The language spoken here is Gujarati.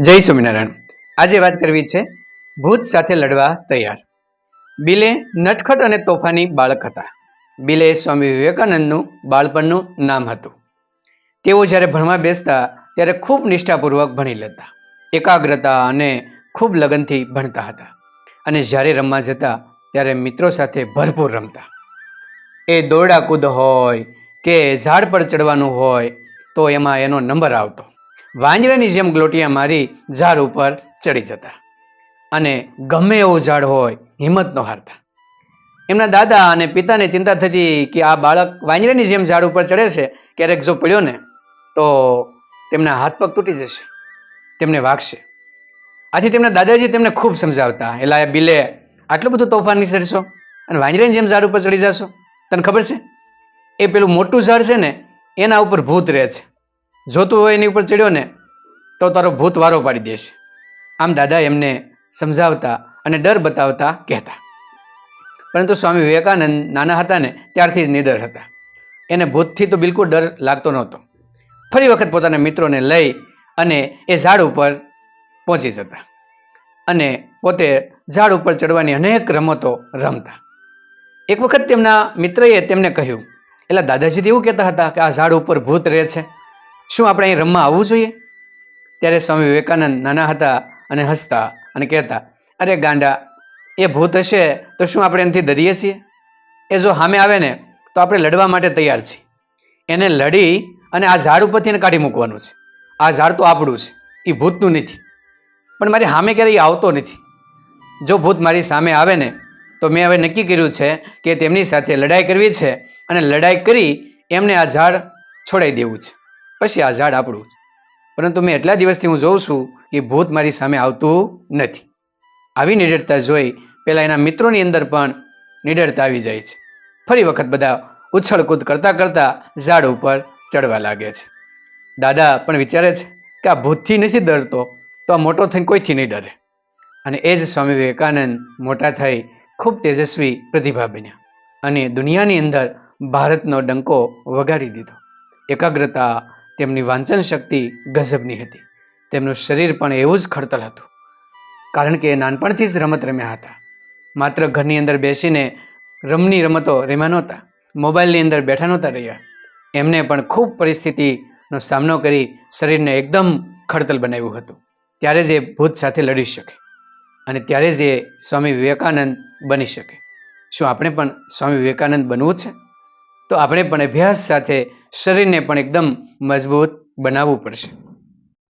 જય સ્વામિનારાયણ. આજે વાત કરવી છે, ભૂત સાથે લડવા તૈયાર. બિલે નટખટ અને તોફાની બાળક હતા. બિલે સ્વામી વિવેકાનંદનું બાળપણનું નામ હતું. તેઓ જ્યારે ભણવા બેસતા, ત્યારે ખૂબ નિષ્ઠાપૂર્વક ભણી લેતા. એકાગ્રતા અને ખૂબ લગનથી ભણતા હતા. અને જ્યારે રમવા જતા, ત્યારે મિત્રો સાથે ભરપૂર રમતા. એ દોરડા કૂદ હોય કે ઝાડ પર ચડવાનું હોય, તો એમાં એનો નંબર આવતો. વાંજરાની જેમ ગ્લોટિયા મારી ઝાડ ઉપર ચડી જતા. અને ગમે એવું ઝાડ હોય હિંમત ન હારતા એમના દાદા અને પિતાને ચિંતા થતી કે આ બાળક વાંજરાની જેમ ઝાડ ઉપર ચડે છે, ક્યારેક જો પડ્યો ને, તો તેમના હાથ પગ તૂટી જશે. તેમને વાગશે. આથી તેમના દાદાજી તેમને ખૂબ સમજાવતા, એલા બિલે, આટલું બધું તોફાન નહીં અને વાંજરાની જેમ ઝાડ ઉપર ચડી જશો? તને ખબર છે? એ પેલું મોટું ઝાડ છે ને, એના ઉપર ભૂત રહે છે. જોતું હોય એની ઉપર ચડ્યો ને, તો તારો ભૂત વારો પાડી દેશે. આમ દાદા એમને સમજાવતા અને ડર બતાવતા કહેતા. પરંતુ સ્વામી વિવેકાનંદ નાના હતા ને, ત્યારથી જ નિડર હતા. એને ભૂતથી તો બિલકુલ ડર લાગતો નહોતો. ફરી વખત પોતાના મિત્રોને લઈ અને એ ઝાડ ઉપર પહોંચી જતા. અને પોતે ઝાડ ઉપર ચડવાની અનેક રમતો રમતા. એક વખત તેમના મિત્રએ તેમને કહ્યું એટલે દાદાજી એવું કહેતા હતા કે આ ઝાડ ઉપર ભૂત રહે છે? શું આપણે અહીં રમવા આવવું જોઈએ? ત્યારે સ્વામી વિવેકાનંદ નાના હતા અને હસતા અને કહેતા, અરે ગાંડા, એ ભૂત હશે તો શું આપણે એનાથી ડરીએ છીએ? એ જો સામે આવે ને, તો આપણે લડવા માટે તૈયાર છીએ. એને લડી અને આ ઝાડ ઉપરથી એને કાઢી મૂકવાનું છે. આ ઝાડ તો આપણું છે એ ભૂતનું નથી. પણ મારી સામે ક્યારેય આવતો નથી. જો ભૂત મારી સામે આવે ને, તો મેં હવે નક્કી કર્યું છે કે તેમની સાથે લડાઈ કરવી છે અને લડાઈ કરી એમને આ ઝાડ છોડાઈ દેવું છે. પછી આ ઝાડ આપણું પરંતુ મેં એટલા દિવસથી હું જોઉં છું કે ભૂત મારી સામે આવતું નથી. આવી નિડરતા જોઈ પેલા એના મિત્રોની અંદર પણ નિડરતા આવી જાય છે. ફરી વખત બધા ઉછળકૂદ કરતા કરતા ઝાડ ઉપર ચડવા લાગે છે. દાદા પણ વિચારે છે કે આ ભૂતથી નથી ડરતો, તો આ મોટો થઈને કોઈથી નહીં ડરે? અને એ જ સ્વામી વિવેકાનંદ મોટા થઈ ખૂબ તેજસ્વી પ્રતિભા બન્યા અને દુનિયાની અંદર ભારતનો ડંકો વગાડી દીધો. એકાગ્રતા તેમની વાંચન શક્તિ ગજબની હતી. તેમનું શરીર પણ એવું જ ખડતલ હતું. કારણ કે એ નાનપણથી જ રમત રમ્યા હતા. માત્ર ઘરની અંદર બેસીને રમની રમતો રમ્યા નહોતા, મોબાઈલની અંદર બેઠા નહોતા રહ્યા. એમને પણ ખૂબ પરિસ્થિતિનો સામનો કરી શરીરને એકદમ ખડતલ બનાવ્યું હતું. ત્યારે જ એ ભૂત સાથે લડી શકે અને ત્યારે જ એ સ્વામી વિવેકાનંદ બની શકે. શું આપણે પણ સ્વામી વિવેકાનંદ બનવું છે? તો આપણે પણ અભ્યાસ સાથે શરીરને પણ એકદમ મજબૂત બનાવવું પડશે.